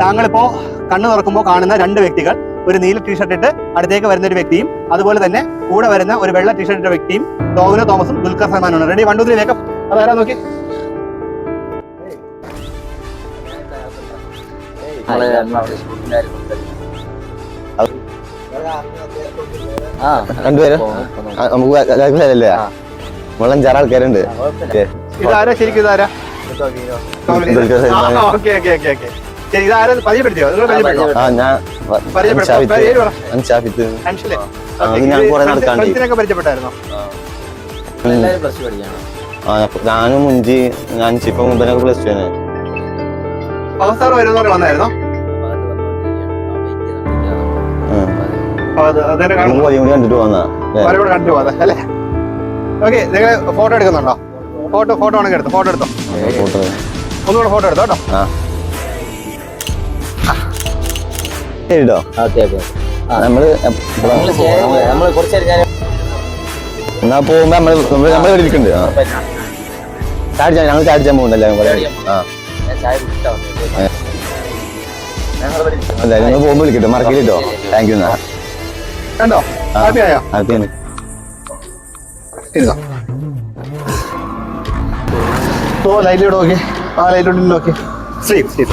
താങ്കളിപ്പോ കണ്ണു തുറക്കുമ്പോൾ കാണുന്ന രണ്ട് വ്യക്തികൾ ഒരു നീല ടീഷർട്ട് ഇട്ട് അടുത്തേക്ക് വരുന്ന ഒരു വ്യക്തിയും അതുപോലെ തന്നെ കൂടെ വരുന്ന ഒരു വെള്ള ടീഷർട്ട് ഇട്ട വ്യക്തിയും ടോവിനോ തോമസും Dulquer സൽമാനുമാണ് ready one two three makeup അതാരാ നോക്കി? രണ്ടുപേരും? നമുക്ക് ആൾക്കാരുണ്ട്. ഇതാരാ? ശരിക്കും ഇതാരാ. Okay okay okay okay. ഞാനും മുഞ്ചി ഞാൻ ചിപ്പ മുമ്പനൊക്കെ പ്ലസ് ടു അവസാർ വരുന്നവരെ വന്നായിരുന്നോ? കൂടി കണ്ടിട്ട് പോന്നാ അല്ലേ? ഓക്കെ നിങ്ങൾ ഫോട്ടോ എടുക്കുന്നുണ്ടോ? ഫോട്ടോ ഫോട്ടോ ആണെങ്കിൽ എടുത്തോ ഫോട്ടോ എടുത്തോ? ഒന്നുകൂടെ ഫോട്ടോ എടുത്തോ കേട്ടോ? ശരിട്ടോ നമ്മൾ നമ്മൾ കുറച്ച് നേരം ഞാൻ എന്നാ പോകുമ്പോ നമ്മൾ നമ്മൾ ഇവിടെ ഇരിക്കുന്നുണ്ട് ചാടിച്ചാ ഞങ്ങൾ ചാടിച്ചാൻ പോകുന്നല്ലേ ആ. നിങ്ങൾ പോകുമ്പോ വിളിക്കട്ടോ. മറക്കില്ലോ താങ്ക് യു കണ്ടോ? ഹാപ്പിയാണ്. ഓ ലൈറ്റിലൂടെ നോക്കി. ആ ലൈറ്റിലൂടെ നോക്കി. ശ്രീ ശ്രീ